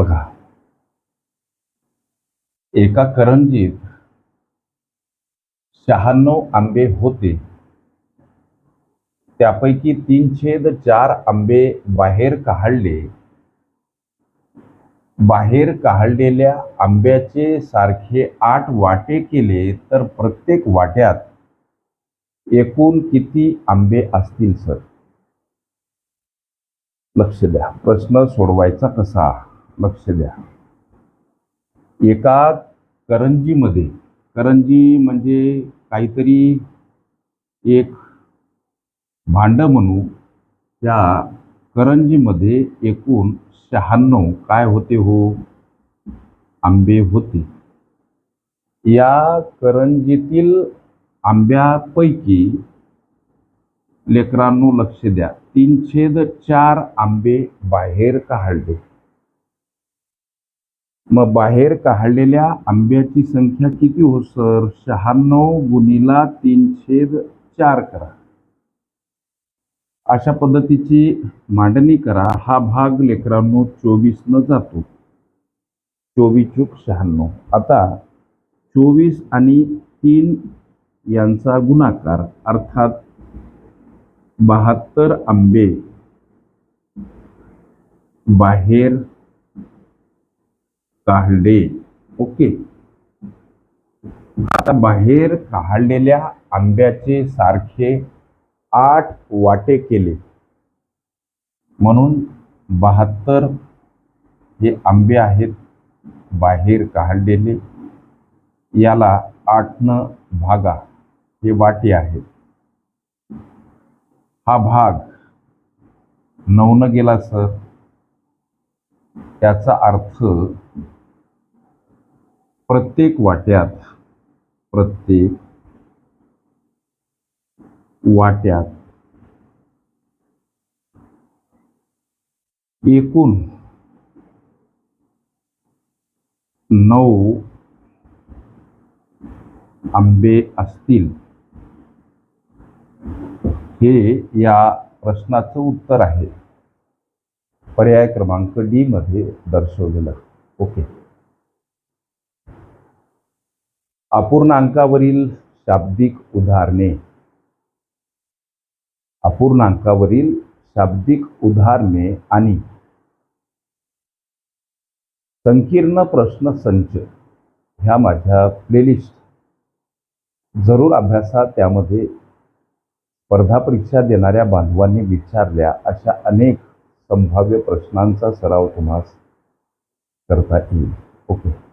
बघा. एका करंजीत शहाण्णव आंबे होते. त्यापैकी तीन छेद चार आंबे बाहेर काढले. बाहेर काढलेल्या आंब्याचे सारखे आठ वाटे केले तर प्रत्येक वाट्यात एकूण किती आंबे असतील सर? लक्ष द्या. प्रश्न सोडवायचा कसा? लक्ष द्या. एका करंजीमध्ये करंजी म्हणजे काहीतरी एक भांड म्हणू त्या करंजीमध्ये एकूण शहाण्णव काय होते हो? आंबे होते. या करंजीतील आंब्यापैकी लेकरांनो लक्ष द्या. तीन छेद चार आंबे बाहेर काढले. मग बाहेर काढलेल्या आंब्याची संख्या किती हो सर? शहाण्णव गुणीला तीन छेद चार करा. अशा पद्धतीची मांडणी करा. हा भाग लेकरांनो चोवीसनं जातो. चोवीस चूक शहाण्णव. आता चोवीस आणि तीन यांचा गुणाकार अर्थात बहात्तर आंबे बाहेर काढले. ओके. आता बाहेर काढलेल्या आंब्याचे सारखे आठ वाटे केले. म्हणून बहात्तर हे आंबे आहेत बाहेर काढलेले. याला आठनं भागा हे वाटे आहेत. हा भाग नवनं गेला सर. त्याचा अर्थ प्रत्येक वाट्यात प्रत्येक वाट्यात एकूण नऊ आंबे असतील. हे या प्रश्नाचं उत्तर आहे. पर्याय क्रमांक डी मध्ये दर्शवलेलं. ओके. अपूर्णांकावरील शाब्दिक उदाहरणे. अपूर्णांकावरील शाब्दिक उदाहरणे आणि संकीर्ण प्रश्न संच ह्या माझ्या प्लेलिस्ट जरूर अभ्यासा त्यामध्ये स्पर्धा परीक्षा देणाऱ्या बांधवांनी विचारल्या अशा अनेक संभाव्य प्रश्नांचा सराव तुम्हाला करता येईल. ओके.